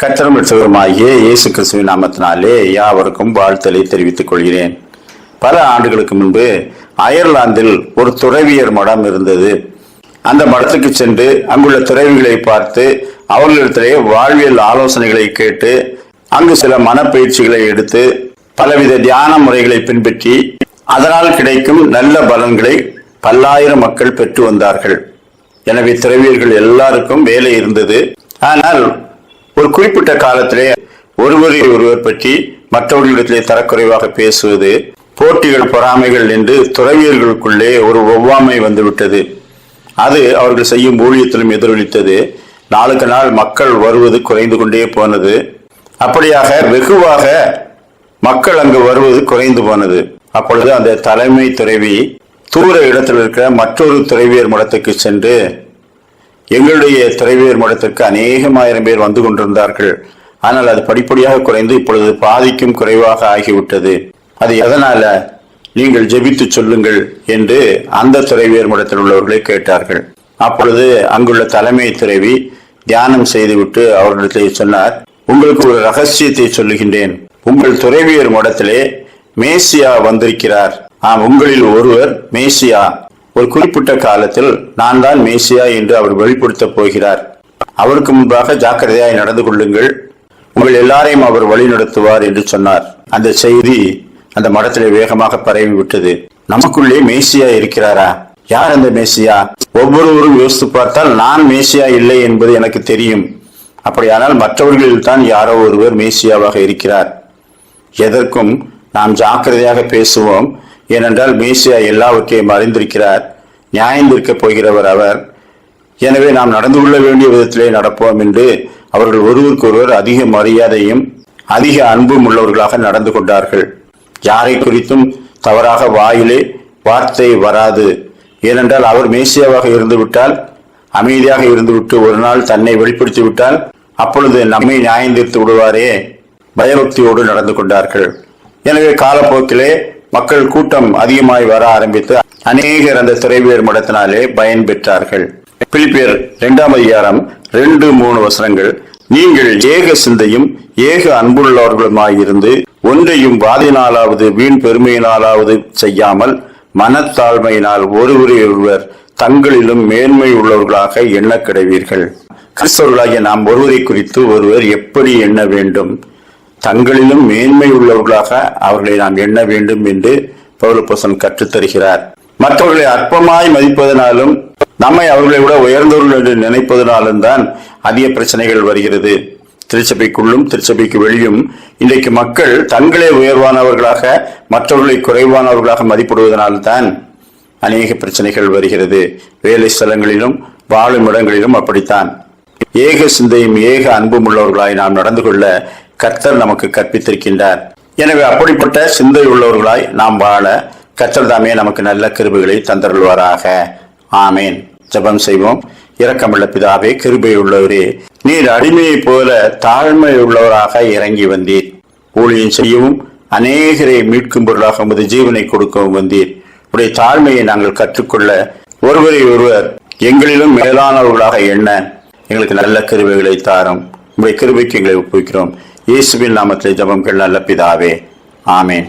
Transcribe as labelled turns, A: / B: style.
A: கத்தரம் பெற்றவருமாகிய இயேசு கிறிஸ்துவின் நாமத்தினாலே யாவருக்கும் வாழ்த்தலை தெரிவித்துக் கொள்கிறேன். பல ஆண்டுகளுக்கு முன்பு அயர்லாந்தில் ஒரு துறவியர் மடம் இருந்தது. அந்த மடத்துக்கு சென்று அங்குள்ள துறவிகளை பார்த்து அவர்களிடத்திலே வாழ்வியல் ஆலோசனைகளை கேட்டு அங்கு சில மனப்பயிற்சிகளை எடுத்து பலவித தியான முறைகளை பின்பற்றி அதனால் கிடைக்கும் நல்ல பலன்களை பல்லாயிரம் மக்கள் பெற்று வந்தார்கள். எனவே துறவியர்கள் எல்லாருக்கும் வேலை இருந்தது. ஆனால் ஒரு குறிப்பிட்ட காலத்திலே ஒருவரை ஒருவர் பற்றி மற்றவர்களிடத்திலே தரக்குறைவாக பேசுவது போட்டிகள் பொறாமைகள் என்று துறவியர்களுக்குள்ளே ஒரு ஒவ்வாமை வந்துவிட்டது. அது அவர்கள் செய்யும் ஊழியத்திலும் எதிரொலித்தது. நாளுக்கு நாள் மக்கள் வருவது குறைந்து கொண்டே போனது. அப்படியாக வெகுவாக மக்கள் அங்கு வருவது குறைந்து போனது. அப்பொழுது அந்த தலைமை துறவி தூர இடத்தில் இருக்கிற மற்றொரு துறவியர் மடத்துக்கு சென்று எங்களுடைய துறைவேர் மடத்திற்கு அநேகமாயிரம் பேர் வந்து கொண்டிருந்தார்கள். ஆனால் அது படிப்படியாக குறைந்து இப்பொழுது பாதிக்கும் குறைவாக ஆகிவிட்டது. அது எதனால நீங்கள் ஜெபித்து சொல்லுங்கள் என்று அந்த துறைவியர் மடத்தில் உள்ளவர்களை கேட்டார்கள். அப்பொழுது அங்குள்ள தலைமை துறைவி தியானம் செய்துவிட்டு அவர்களிடத்தில் சொன்னார் உங்களுக்கு ஒரு ரகசியத்தை சொல்லுகின்றேன். உங்கள் துறைவியர் மடத்திலே மேசியா வந்திருக்கிறார். ஆம் உங்களில் ஒருவர் மேசியா ஒரு குறிப்பிட்ட காலத்தில் நான் தான் மேசியா என்று அவர் வெளிப்படுத்தப் போகிறார். அவருக்கு முன்பாக ஜாக்கிரதையாய் நடந்து கொள்ளுங்கள். உங்கள் எல்லாரையும் அவர் வழிநடத்துவார் என்று சொன்னார். அந்த செய்தி அந்த மடத்திலே வேகமாக பரவி விட்டது. நமக்குள்ளே மேசியா இருக்கிறாரா? யார் அந்த மேசியா? ஒவ்வொருவரும் யோசித்து பார்த்தால் நான் மேசியா இல்லை என்பது எனக்கு தெரியும். அப்படியானால் மற்றவர்களில் தான் யாரோ ஒருவர் மேசியாவாக இருக்கிறார். எதற்கும் நாம் ஜாக்கிரதையாக பேசுவோம். ஏனென்றால் மேசியா எல்லாவற்றையும் அறிந்திருக்கிறார் நியாயந்திருக்கப் போகிறவர் அவர். எனவே நாம் நடந்து கொள்ள வேண்டிய விதத்திலே நடப்போம் என்று அவர்கள் ஒருவருக்கொருவர் அதிக மரியாதையும் அதிக அன்பும் உள்ளவர்களாக நடந்து கொண்டார்கள். யாரை குறித்தும் தவறாக வாயிலே வார்த்தை வராது. ஏனென்றால் அவர் மேசியாவாக இருந்துவிட்டால் அமைதியாக இருந்துவிட்டு ஒரு நாள் தன்னை வெளிப்படுத்தி விட்டால் அப்பொழுது நம்மை நியாயந்தீர்த்து விடுவாரே. பயபக்தியோடு நடந்து கொண்டார்கள். எனவே காலப்போக்கிலே மக்கள் கூட்டம் அதிகமாய் வர ஆரம்பித்து அநேகர் அந்த துறைவியர் மடத்தினாலே பயன் பெற்றார்கள். பிலிப்பியர் இரண்டாம் அதிகாரம் ரெண்டு மூணு வசனங்கள். நீங்கள் ஏக சிந்தையும் ஏக அன்புள்ளவர்களுமாயிருந்து ஒன்றையும் வாதினாலாவது வீண் பெருமையினாலாவது செய்யாமல் மனத்தாழ்மையினால் ஒருவரை ஒருவர் தங்களிலும் மேன்மை உள்ளவர்களாக எண்ண கிடைவீர்கள். கிறிஸ்தவர்களாகிய நாம் ஒருவரை குறித்து ஒருவர் எப்படி எண்ண வேண்டும்? தங்களிலும் மேன்மை உள்ளவர்களாக அவர்களை நாம் எண்ண வேண்டும் என்று பௌரப்போசன் கற்றுத்தருகிறார் மற்றவர்களை அற்பமாய் மதிப்பதனாலும் நம்மை அவர்களை விட உயர்ந்தவர்கள் என்று நினைப்பதனாலும் தான் அதிக பிரச்சனைகள் வருகிறது. திருச்சபைக்குள்ளும் திருச்சபைக்கு வெளியும் இன்றைக்கு மக்கள் தங்களே உயர்வானவர்களாக மற்றவர்களை குறைவானவர்களாக மதிப்பிடுவதனால்தான் அநேக பிரச்சனைகள் வருகிறது. வேலை ஸ்தலங்களிலும் வாழும் இடங்களிலும் அப்படித்தான். ஏக சிந்தையும் ஏக அன்பும் உள்ளவர்களாய் நாம் நடந்து கொள்ள கர்த்தர் நமக்கு கற்பித்திருக்கின்றார். எனவே அப்படிப்பட்ட சிந்தை உள்ளவர்களாய் நாம் வாழ கர்த்தர் தாமே நமக்கு நல்ல கிருபைகளை தந்தருள்வாராக. ஆமேன். ஜெபம் செய்வோம். இரக்கமுள்ள பிதாவே கிருபை உள்ளவரே நீர் அடிமையைப் போல தாழ்மை உள்ளவராக இறங்கி வந்தீர். ஊழியம் செய்யவும் அநேகரை மீட்கும் பொருளாக உமது ஜீவனை கொடுக்கவும் வந்தீர். உடைய தாழ்மையை நாங்கள் கற்றுக்கொள்ள ஒருவரை ஒருவர் எங்களிலும் மேலானவர்களாக எண்ண எங்களுக்கு நல்ல கிருபைகளை தாரும். உடைய கிருபைக்கு எங்களை ஒப்புவிக்கிறோம். இயேசுவின் நாமத்திலே ஜெபங்கள் நல்ல பிதாவே. ஆமேன்.